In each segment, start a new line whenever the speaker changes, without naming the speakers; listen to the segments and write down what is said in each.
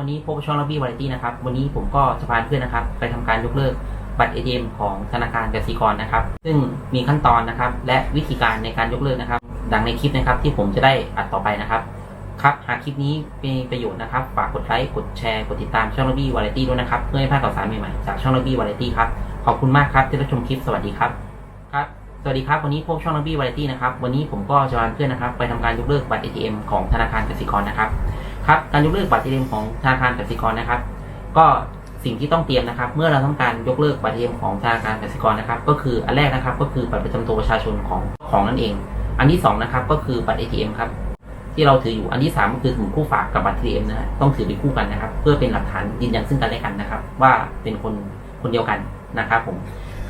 วันนี้พบช่องลับบี้วาไรตี้นะครับ วันนี้ผมก็จะพาเพื่อนนะครับ ไปทำการยกเลิกบัตร ATM ของธนาคารกสิกรนะครับ ซึ่งมีขั้นตอนนะครับ และวิธีการในการยกเลิกนะครับ ดังในคลิปนะครับที่ผมจะได้อัดต่อไปนะครับ ครับหากคลิปนี้มีประโยชน์นะครับ ฝากกดไลค์กดแชร์กดติดตามช่องลับบี้วาไรตี้ด้วยนะครับ เพื่อไม่พลาดข่าวสารใหม่ๆจากช่องลับบี้วาไรตี้ครับขอบคุณมากครับที่รับชมคลิปสวัสดีครับครับสวัสดีครับ วันนี้พบช่องลับบี้วาไรตี้นะครับวันนี้ผมก็จะพาเพื่อนนะครับ ไปทำการยกเลิกบัตร ATM ของธนาคารกสิกรนะครับ ครับการยกเลิกบัตร ATM ของธนาคารกสิกรนะครับ ก็สิ่งที่ต้องเตรียมนะครับ เมื่อเราต้องการยกเลิกบัตร ATM ของธนาคารกสิกรนะครับ ก็คืออันแรกนะครับก็คือบัตรประจำตัวประชาชนของของนั่นเอง อันที่สองนะครับก็คือบัตร ATM ครับที่เราถืออยู่อันที่สามก็คือสมุดคู่ฝากกับบัตร ATM นะฮะต้องถือไปคู่กันนะครับ เพื่อเป็นหลักฐานยืนยันซึ่งกันและกันนะครับ ว่าเป็นคนคนเดียวกันนะครับผม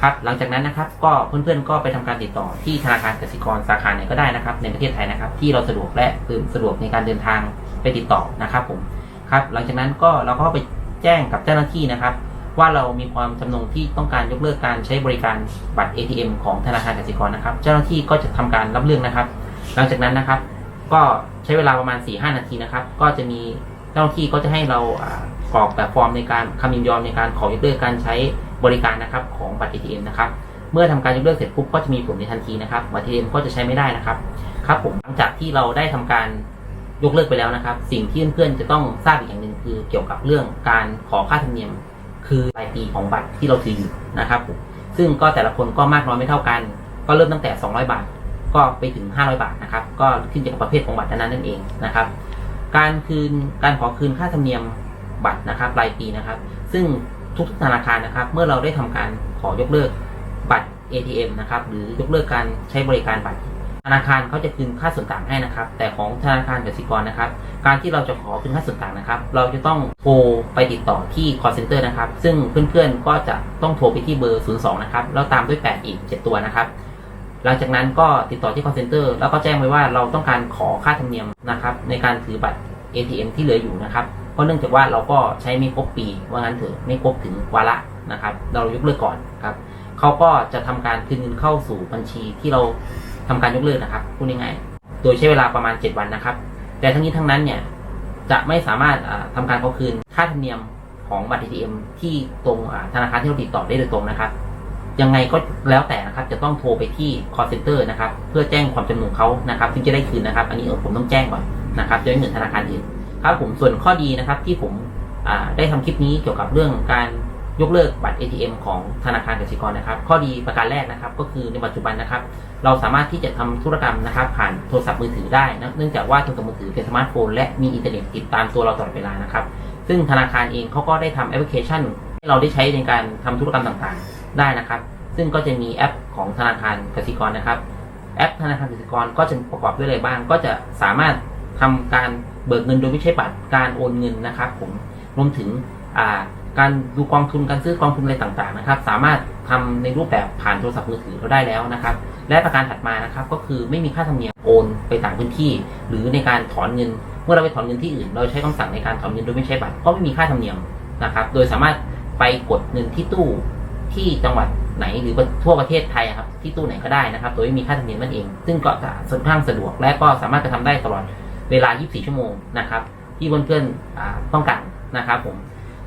ครับหลังจากนั้นนะครับก็เพื่อนๆก็ไปทำการติดต่อที่ธนาคารกสิกรสาขาไหนก็ได้นะครับ ในประเทศไทยนะครับ ที่เราสะดวกและคือสะดวกในการเดินทางไปติดต่อนะครับผมครับหลังจากนั้นก็เราก็ไปแจ้งกับเจ้าหน้าที่นะครับ ว่าเรามีความจำนงที่ต้องการยกเลิกการใช้บริการบัตร ATM ของธนาคารกสิกรนะครับ เจ้าหน้าที่ก็จะทำการรับเรื่องนะครับ หลังจากนั้นนะครับ ก็ใช้เวลาประมาณ 4-5 นาทีนะครับ ก็จะมีเจ้าหน้าที่ก็จะให้เรากรอกแบบฟอร์มในการคำยินยอมในการขอยกเลิกการใช้ บริการนะครับของบัตร ATM นะครับ เมื่อทำการยกเลิกเสร็จปุ๊บก็จะมีผลในทันทีนะครับบัตร ATM ก็จะใช้ไม่ได้นะครับ ครับผมหลังจากที่เราได้ทำการยกเลิกไปแล้วนะครับ สิ่งที่เพื่อนๆจะต้องทราบอีกอย่างหนึ่งคือเกี่ยวกับเรื่องการขอค่าธรรมเนียม คือรายปีของบัตรที่เราถืออยู่นะครับผมซึ่งก็แต่ละคนก็มากน้อยไม่เท่ากัน ก็เริ่มตั้งแต่ 200 บาท ก็ไปถึง 500 บาทนะครับ ก็ขึ้นอยู่กับประเภทของบัตรนั้นนั่นเองนะครับ การคืนการขอคืนค่าธรรมเนียมบัตรนะครับรายปีนะครับ ซึ่ง ทุกธนาคารนะครับ เมื่อเราได้ทำการขอยกเลิกบัตร ATM นะครับหรือยกเลิกการใช้บริการบัตร ธนาคารเขาจะคืนค่าส่วนต่างให้นะครับ แต่ของธนาคารกสิกรนะครับ การที่เราจะขอคืนค่าส่วนต่างนะครับ เราจะต้องโทรไปติดต่อที่ call center นะครับ ซึ่งเพื่อนๆก็จะต้องโทรไปที่เบอร์ 02 นะครับแล้วตามด้วย 8 อีก 7 ตัวนะครับ หลังจากนั้นก็ติดต่อที่ call center แล้วก็แจ้งไว้ว่าเราต้องการขอค่าธรรมเนียมนะครับในการถือบัตร ATM ที่เหลืออยู่นะครับ ราะเนื่องจากว่าเราก็ใช้ไม่ครบปีว่างั้นเถอะไม่ครบถึงวาระนะครับ เรายกเลิกก่อนครับเขาก็จะทำการคืนเงินเข้าสู่บัญชีที่เราทำการยกเลิกนะครับพูดง่ายๆโดยใช้เวลาประมาณ 7 วันนะครับ แต่ทั้งนี้ทั้งนั้นเนี่ยจะไม่สามารถอ่าทำการเขอคืนค่าธรรมเนียมของบัตร ATM ที่ตรงธนาคารที่เราติดต่อได้โดยตรงนะครับ ยังไงก็แล้วแต่นะครับ จะต้องโทรไปที่ call center นะครับ เพื่อแจ้งความจำนงเขานะครับถึงจะได้คืนนะครับ อันนี้ผมต้องแจ้งก่อนนะครับจะไม่เหมือนธนาคารอื่น ครับผมส่วนข้อดีนะครับที่ผมได้ทำคลิปนี้เกี่ยวกับเรื่องการยกเลิกบัตร ATM ของธนาคารกสิกรนะครับ ข้อดีประการแรกนะครับ ก็คือในปัจจุบันนะครับ เราสามารถที่จะทำธุรกรรมนะครับ ผ่านโทรศัพท์มือถือได้นะเนื่องจากว่าโทรศัพท์มือถือเป็นสมาร์ทโฟนและมีอินเทอร์เน็ตติดตามตัวเราตลอดเวลานะครับ ซึ่งธนาคารเองเขาก็ได้ทำแอปพลิเคชันให้เราได้ใช้ในการทำธุรกรรมต่างๆ ได้นะครับ ซึ่งก็จะมีแอปของธนาคารกสิกรนะครับ แอปธนาคารกสิกรก็จะประกอบด้วยอะไรบ้าง ก็จะสามารถ ทำการเบิกเงินโดยไม่ใช่บัตรการโอนเงินนะครับผมรวมถึงการดูกองทุนการซื้อกองทุนอะไรต่างๆนะครับ สามารถทำในรูปแบบผ่านโทรศัพท์มือถือเราได้แล้วนะครับ และประการถัดมานะครับก็คือไม่มีค่าธรรมเนียมโอนไปต่างพื้นที่ หรือในการถอนเงิน เมื่อเราไปถอนเงินที่อื่น เราใช้คำสั่งในการถอนเงินโดยไม่ใช้บัตรก็ไม่มีค่าธรรมเนียมนะครับ โดยสามารถไปกดเงินที่ตู้ที่จังหวัดไหนหรือทั่วประเทศไทยอะครับที่ตู้ไหนก็ได้นะครับ โดยไม่มีค่าธรรมเนียมนั่นเอง ซึ่งก็จะค่อนข้างสะดวกและก็สามารถจะทำได้ตลอด เวลา 24 ชั่วโมงนะครับที่เพื่อนๆอ่าต้องการนะครับผม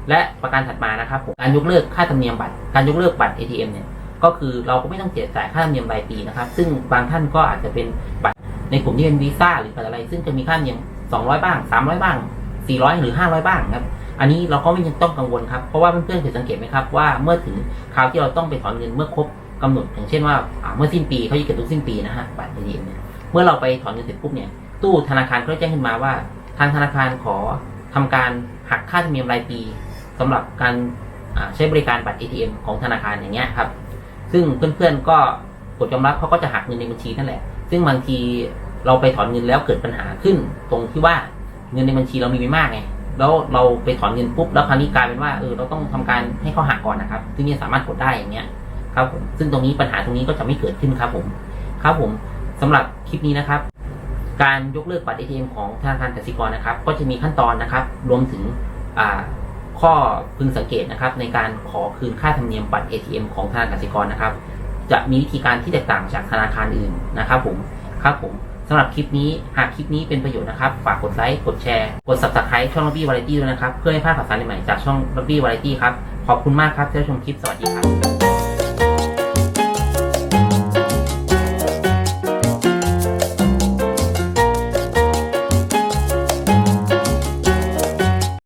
และประการถัดมานะครับผมการยกเลิกค่าธรรมเนียมบัตร การยกเลิกบัตร ATM เนี่ยก็คือเราก็ไม่ต้องเสียจ่ายค่าธรรมเนียมรายปีนะครับ ซึ่งบางท่านก็อาจจะเป็นบัตรในกลุ่มที่เป็นวีซ่าหรือบัตรอะไร ซึ่งจะมีค่าธรรมเนียม200 บ้าง 300 บ้าง 400 หรือ 500 บ้างครับอันนี้เราก็ไม่ยังต้องกังวลครับ เพราะว่าเพื่อนๆเคยสังเกตไหมครับว่าเมื่อถึงคราวที่เราต้องไปถอนเงินเมื่อครบกำหนดอย่างเช่นว่าอ่าเมื่อสิ้นปีเขาจะเก็บทุกสิ้นปีนะฮะบัตร ATM เนี่ยเมื่อเราไปถอนเงินเสร็จปุ๊บเนี่ย ตู้ธนาคารก็แจ้งขึ้นมาว่า ทางธนาคารขอทำการหักค่าธรรมเนียมรายปีสำหรับการใช้บริการบัตร ATM ของธนาคารอย่างเงี้ยครับ ซึ่งเพื่อนๆก็กดยอมรับเขาก็จะหักเงินในบัญชีนั่นแหละ ซึ่งบางทีเราไปถอนเงินแล้วเกิดปัญหาขึ้น ตรงที่ว่าเงินในบัญชีเรามีไม่มากไงแล้วเราไปถอนเงินปุ๊บแล้วคราวนี้กลายเป็นว่าเออเราต้องทำการให้เขาหักก่อนนะครับ ซึ่งนี่สามารถกดได้อย่างเงี้ยครับผมซึ่งตรงนี้ปัญหาตรงนี้ก็จะไม่เกิดขึ้นครับผม ครับผมสำหรับคลิปนี้นะครับ การยกเลิกบัตร ATM ของธนาคารกสิกรนะครับ ก็จะมีขั้นตอนนะครับ รวมถึงข้อพึงสังเกตนะครับ ในการขอคืนค่าธรรมเนียมบัตร ATM ของธนาคารกสิกรนะครับ จะมีวิธีการที่แตกต่างจากธนาคารอื่นนะครับผมครับผมสำหรับคลิปนี้หากคลิปนี้เป็นประโยชน์นะครับ ฝากกดไลค์กดแชร์กด subscribe ช่อง Lobby Variety ด้วยนะครับ เพื่อให้พลาดข่าวสารใหม่ๆจากช่อง Lobby Variety ครับขอบคุณมากครับที่รับชมคลิปสวัสดีครับ